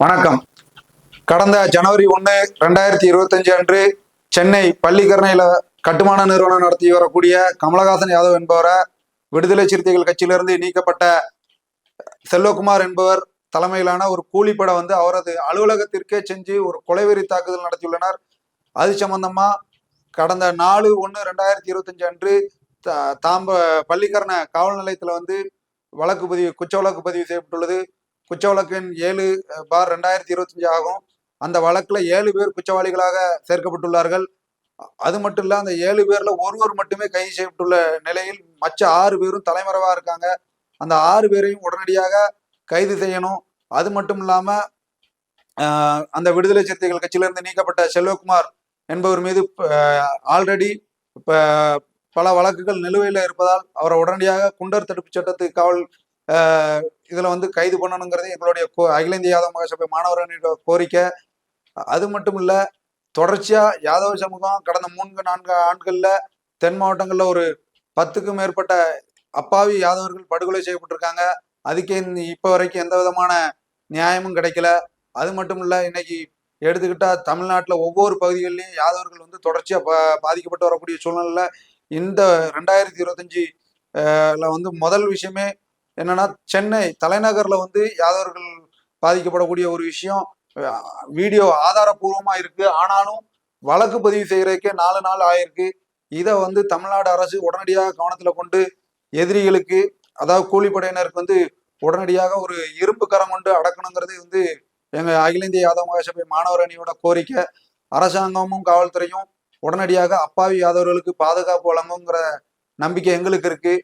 வணக்கம். கடந்த ஜனவரி ஒன்று ரெண்டாயிரத்தி இருபத்தஞ்சு அன்று சென்னை பள்ளிக்கரணையில் கட்டுமான நிறுவனம் நடத்தி வரக்கூடிய கமலஹாசன் யாதவ் என்பவரை விடுதலை சிறுத்தைகள் கட்சியிலிருந்து நீக்கப்பட்ட செல்வகுமார் என்பவர் தலைமையிலான ஒரு கூலிப்படை வந்து அவரது அலுவலகத்திற்கே செஞ்சு ஒரு கொலைவெறி தாக்குதல் நடத்தியுள்ளனர். அது சம்பந்தமா கடந்த நாலு ஒன்று ரெண்டாயிரத்தி இருபத்தஞ்சு அன்று த- தாம்ப பள்ளிக்கரண காவல் நிலையத்தில் வந்து வழக்கு பதிவு குற்ற வழக்கு பதிவு செய்யப்பட்டுள்ளது. குற்ற வழக்கு ஏழு பார் ரெண்டாயிரத்தி இருபத்தஞ்சு ஆகும். அந்த வழக்கில் ஏழு பேர் குற்றவாளிகளாக சேர்க்கப்பட்டுள்ளார்கள். அது மட்டும் இல்லை அந்த ஏழு பேர்ல ஒருவர் மட்டுமே கைது செய்யப்பட்டுள்ள நிலையில் மற்ற ஆறு பேரும் தலைமறைவாக இருக்காங்க. அந்த ஆறு பேரையும் உடனடியாக கைது செய்யணும். அது மட்டும் இல்லாம அந்த விடுதலை சிறுத்தைகள் கட்சியிலிருந்து நீக்கப்பட்ட செல்வகுமார் என்பவர் மீது ஆல்ரெடி இப்போ பல வழக்குகள் நிலுவையில் இருப்பதால் அவரை உடனடியாக குண்டர் தடுப்பு சட்டத்துக்கு காவல் இதில் வந்து கைது பண்ணணுங்கிறது எங்களுடைய கோ- அகில இந்திய யாதவ மகாசபை மாணவர்களின் கோரிக்கை. அது மட்டும் இல்லை தொடர்ச்சியாக யாதவ சமூகம் கடந்த மூன்று நான்கு ஆண்டுகளில் தென் மாவட்டங்களில் ஒரு பத்துக்கும் மேற்பட்ட அப்பாவி யாதவர்கள் படுகொலை செய்யப்பட்டிருக்காங்க. அதுக்கே இப்போ வரைக்கும் எந்த விதமான நியாயமும் கிடைக்கல. அது மட்டும் இல்லை இன்னைக்கு எடுத்துக்கிட்டால் தமிழ்நாட்டில் ஒவ்வொரு பகுதிகளிலையும் யாதவர்கள் வந்து தொடர்ச்சியாக பா- பாதிக்கப்பட்டு வரக்கூடிய சூழ்நிலையில் இந்த ரெண்டாயிரத்தி இருபத்தஞ்சில் ல வந்து முதல் விஷயமே என்னன்னா சென்னை தலைநகர்ல வந்து யாதவர்கள் பாதிக்கப்படக்கூடிய ஒரு விஷயம். வீடியோ ஆதாரபூர்வமா இருக்கு. ஆனாலும் வழக்கு பதிவு செய்யறதுக்கே நாலு நாள் ஆயிருக்கு. இதை வந்து தமிழ்நாடு அரசு உடனடியாக கவனத்துல கொண்டு எதிரிகளுக்கு அதாவது கூலிப்படையினருக்கு வந்து உடனடியாக ஒரு இரும்பு கரம் கொண்டு அடக்கணுங்கிறது வந்து எங்க அகில இந்திய யாதவ மகாசபை மாணவர் அணியோட கோரிக்கை. அரசாங்கமும் காவல்துறையும் உடனடியாக அப்பாவி யாதவர்களுக்கு பாதுகாப்பு வழங்குங்கிற நம்பிக்கை எங்களுக்கு இருக்கு.